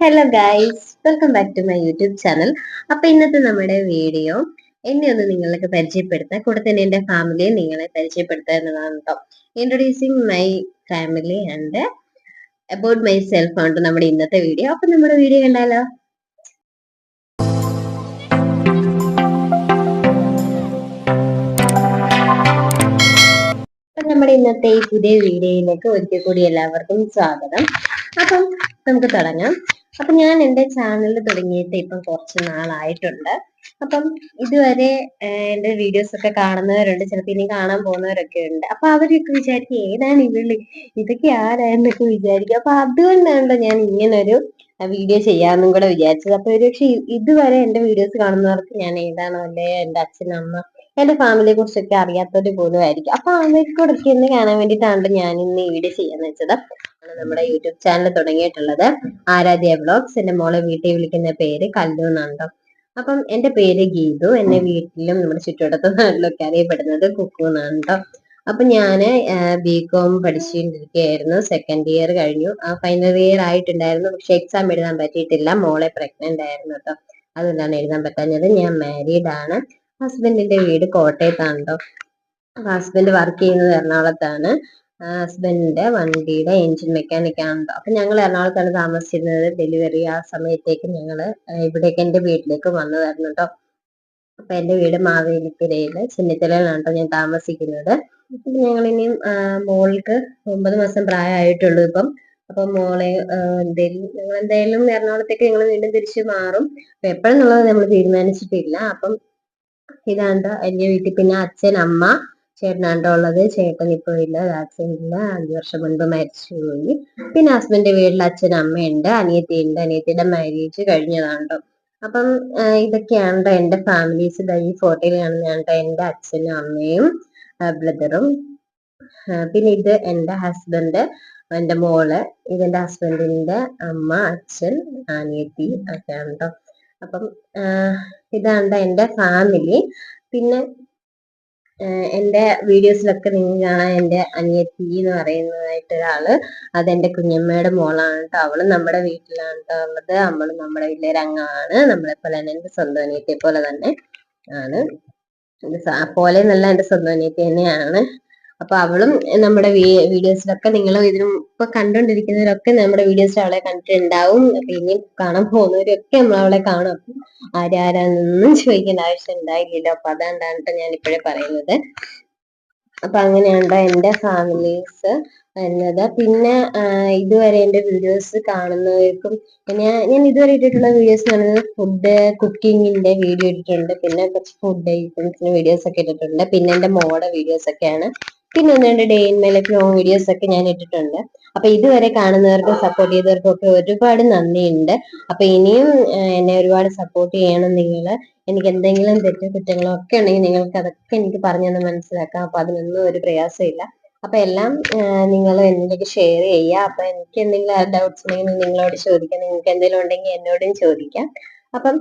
Hello guys welcome back to my YouTube channel അപ്പൊ ഇന്നത്തെ നമ്മുടെ വീഡിയോ എന്നെ ഒന്ന് നിങ്ങൾക്ക് പരിചയപ്പെടുത്താം കൂടെ തന്നെ എന്റെ ഫാമിലിയെ നിങ്ങളെ പരിചയപ്പെടുത്തുക എന്നതാണ് കേട്ടോ introducing my family and about myself ആണ് നമ്മുടെ ഇന്നത്തെ വീഡിയോ അപ്പൊ നമ്മുടെ വീഡിയോ കണ്ടാലോ? നമ്മുടെ ഇന്നത്തെ ഈ പുതിയ വീഡിയോയിലേക്ക് ഒരിക്കൽ കൂടി എല്ലാവർക്കും സ്വാഗതം. അപ്പം നമുക്ക് തുടങ്ങാം. അപ്പൊ ഞാൻ എന്റെ ചാനൽ തുടങ്ങിയിട്ട് ഇപ്പം കുറച്ച് നാളായിട്ടുണ്ട്. അപ്പം ഇതുവരെ എന്റെ വീഡിയോസ് ഒക്കെ കാണുന്നവരുണ്ട് ചിലപ്പോൾ ഇനി കാണാൻ പോകുന്നവരൊക്കെ ഉണ്ട്. അപ്പൊ അവരൊക്കെ വിചാരിക്കും ഏതാണ് ഇവൾ ഇതൊക്കെ ആരാന്നൊക്കെ വിചാരിക്കും. അപ്പൊ അതുകൊണ്ടാണല്ലോ ഞാൻ ഇങ്ങനൊരു വീഡിയോ ചെയ്യാമെന്നും കൂടെ വിചാരിച്ചത്. അപ്പൊ ഒരുപക്ഷെ ഇതുവരെ എന്റെ വീഡിയോസ് കാണുന്നവർക്ക് ഞാൻ ഏതാണോ അല്ലെ എന്റെ അച്ഛൻ അമ്മ എന്റെ ഫാമിലിയെ കുറിച്ചൊക്കെ അറിയാത്തവര് പോലും ആയിരിക്കും. അപ്പൊ അവർക്കൊക്കെ ഇന്ന് കാണാൻ വേണ്ടിയിട്ടാണല്ലോ ഞാൻ ഇന്ന് ഈ വീഡിയോ ചെയ്യാന്ന് വെച്ചത്. നമ്മുടെ യൂട്യൂബ് ചാനൽ തുടങ്ങിയിട്ടുള്ളത് ആരാധ്യ വ്ളോഗ്സ് എന്റെ മോളെ വീട്ടിൽ വിളിക്കുന്ന പേര് കല്ലു എന്നാണ് അപ്പം എന്റെ പേര് ഗീതു. എന്നെ വീട്ടിലും നമ്മുടെ ചുറ്റുവട്ടത്തും നാട്ടിലൊക്കെ അറിയപ്പെടുന്നത് കുക്കു എന്നാണ് കേട്ടോ അപ്പൊ ഞാൻ ബി കോം പഠിച്ചുകൊണ്ടിരിക്കുകയായിരുന്നു സെക്കൻഡ് ഇയർ കഴിഞ്ഞു. ആ ഫൈനൽ ഇയർ ആയിട്ടുണ്ടായിരുന്നു. പക്ഷെ എക്സാം എഴുതാൻ പറ്റിയിട്ടില്ല. മോളെ പ്രഗ്നന്റ് ആയിരുന്നു കേട്ടോ അതുകൊണ്ടാണ് എഴുതാൻ പറ്റാഞ്ഞത്. ഞാൻ മാരീഡ് ആണ്. ഹസ്ബൻഡിന്റെ വീട് കോട്ടയത്താണ് കേട്ടോ ഹസ്ബൻഡ് വർക്ക് ചെയ്യുന്നത് എറണാകുളത്താണ്. ഹസ്ബൻഡിന്റെ വണ്ടിയുടെ എഞ്ചിൻ മെക്കാനിക് ആണ് അപ്പൊ ഞങ്ങൾ എറണാകുളത്താണ് താമസിച്ചിരുന്നത്. ഡെലിവറി ആ സമയത്തേക്ക് ഞങ്ങൾ ഇവിടേക്ക് എന്റെ വീട്ടിലേക്ക് വന്നതായിരുന്നു കേട്ടോ അപ്പൊ എന്റെ വീട് മാവേലിക്കരയിൽ ചെന്നിത്തലയിലാണ് കേട്ടോ ഞാൻ താമസിക്കുന്നത്. ഞങ്ങൾ ഇനിയും മോൾക്ക് ഒമ്പത് മാസം പ്രായമായിട്ടുള്ളൂ ഇപ്പം. അപ്പൊ മോളെ എന്തേലും ഞങ്ങൾ എന്തായാലും എറണാകുളത്തേക്ക് ഞങ്ങൾ വീണ്ടും തിരിച്ചു മാറും. അപ്പൊ എപ്പോഴെന്നുള്ളത് നമ്മൾ തീരുമാനിച്ചിട്ടില്ല. അപ്പം ഇതാണ്ട് എന്റെ വീട്ടിൽ പിന്നെ അച്ഛൻ അമ്മ ചേട്ടനാണ്ടോ ഉള്ളത്. ചേട്ടൻ ഇപ്പൊ ഇല്ല. ഇല്ല. അഞ്ചു വർഷം മുൻപ് മരിച്ചു പോയി. പിന്നെ ഹസ്ബൻഡിന്റെ വീട്ടിൽ അച്ഛൻ അമ്മയുണ്ട് അനിയത്തിയുണ്ട് അനിയത്തിയുടെ മാരേജ് കഴിഞ്ഞതാണ്ടോ. അപ്പം ഇതൊക്കെയാണ് എന്റെ ഫാമിലീസ് ഈ ഫോട്ടോയിൽ കാണുന്നതാണ്ടോ എന്റെ അച്ഛനും അമ്മയും ബ്രദറും പിന്നെ ഇത് എന്റെ ഹസ്ബൻഡ് എന്റെ മോൾ ഇതെന്റെ ഹസ്ബൻഡിന്റെ അമ്മ അച്ഛൻ അനിയത്തി ഒക്കെയാണ് കേട്ടോ അപ്പം ഇതാണ് എന്റെ ഫാമിലി പിന്നെ എന്റെ വീഡിയോസിലൊക്കെ നിങ്ങൾ കാണാൻ എന്റെ അനിയത്തി എന്ന് പറയുന്നതായിട്ട് ഒരാൾ എന്റെ കുഞ്ഞമ്മയുടെ മോളാണ് കേട്ടോ അവൾ നമ്മുടെ വീട്ടിലാണ് കേട്ടോ ഉള്ളത്. നമ്മൾ നമ്മുടെ വീട്ടിലെ അംഗമാണ് നമ്മളെ പോലെ തന്നെ എന്റെ സ്വന്തം അനിയത്തിയെ പോലെ തന്നെ ആണ്. പോലെ എന്നല്ല എന്റെ സ്വന്തം അനിയത്തി തന്നെയാണ്. അപ്പൊ അവളും നമ്മുടെ വീഡിയോസിലൊക്കെ നിങ്ങൾ ഇതിനു ഇപ്പൊ കണ്ടോണ്ടിരിക്കുന്നവരൊക്കെ നമ്മുടെ വീഡിയോസിൽ അവളെ കണ്ടിട്ടുണ്ടാവും. പിന്നെ കാണാൻ പോകുന്നവരൊക്കെ നമ്മൾ അവളെ കാണും. ആരാരാന്നൊന്നും ചോദിക്കേണ്ട ആവശ്യം ഉണ്ടായില്ലല്ലോ. അപ്പൊ അതാണ്ടാണ് ഞാൻ ഇപ്പോഴേ പറയുന്നത്. അപ്പൊ അങ്ങനെയാണ് എന്റെ ഫാമിലീസ് എന്നത് പിന്നെ ഇതുവരെ എന്റെ വീഡിയോസ് കാണുന്നവർക്കും ഞാൻ ഞാൻ ഇതുവരെ ഇട്ടിട്ടുള്ള വീഡിയോസ് കാണുന്നത് ഫുഡ് കുക്കിങ്ങിന്റെ വീഡിയോ ഇട്ടിട്ടുണ്ട്. പിന്നെ കുറച്ച് ഫുഡ് ഐറ്റംസിന്റെ വീഡിയോസ് ഒക്കെ ഇട്ടിട്ടുണ്ട്. പിന്നെ എന്റെ മോടെ വീഡിയോസ് ഒക്കെയാണ്. പിന്നെ ഒന്ന് രണ്ട് day in my life long videos ഒക്കെ ഞാൻ ഇട്ടിട്ടുണ്ട്. അപ്പൊ ഇതുവരെ കാണുന്നവർക്കും സപ്പോർട്ട് ചെയ്തവർക്കും ഒക്കെ ഒരുപാട് നന്ദിയുണ്ട്. അപ്പൊ ഇനിയും എന്നെ ഒരുപാട് സപ്പോർട്ട് ചെയ്യണം നിങ്ങൾ എനിക്ക് എന്തെങ്കിലും തെറ്റോ കുറ്റങ്ങളോ ഒക്കെ ഉണ്ടെങ്കിൽ നിങ്ങൾക്ക് അതൊക്കെ എനിക്ക് പറഞ്ഞു തന്നെ മനസ്സിലാക്കാം. അപ്പൊ അതിനൊന്നും ഒരു പ്രയാസമില്ല അപ്പൊ എല്ലാം നിങ്ങൾ എന്നിലേക്ക് ഷെയർ ചെയ്യുക. അപ്പൊ എനിക്ക് എന്തെങ്കിലും ഡൗട്ട്സ് ഉണ്ടെങ്കിൽ നിങ്ങളോട് ചോദിക്കാം. നിങ്ങൾക്ക് എന്തെങ്കിലും ഉണ്ടെങ്കിൽ എന്നോടും ചോദിക്കാം. അപ്പം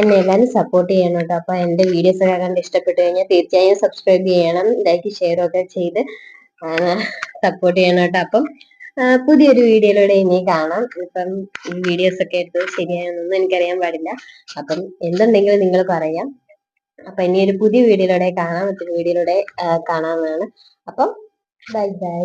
എന്നെ എല്ലാവരും സപ്പോർട്ട് ചെയ്യണം കേട്ടോ അപ്പൊ എന്റെ വീഡിയോസ് ഒക്കെ കണ്ട് ഇഷ്ടപ്പെട്ടു കഴിഞ്ഞാൽ തീർച്ചയായും സബ്സ്ക്രൈബ് ചെയ്യണം. ലൈക്ക് ഷെയർ ഒക്കെ ചെയ്ത് സപ്പോർട്ട് ചെയ്യണം കേട്ടോ. അപ്പം പുതിയൊരു വീഡിയോയിലൂടെ ഇനി കാണാം. ഇപ്പം ഈ വീഡിയോസ് ഒക്കെ എടുത്ത് ശരിയാണെന്നൊന്നും എനിക്കറിയാൻ പാടില്ല. അപ്പം എന്തുണ്ടെങ്കിലും നിങ്ങൾ പറയാം. അപ്പൊ ഇനി ഒരു പുതിയ വീഡിയോയിലൂടെ കാണാം. മറ്റൊരു വീഡിയോയിലൂടെ കാണാമെന്നാണ് അപ്പം ബൈ ബൈ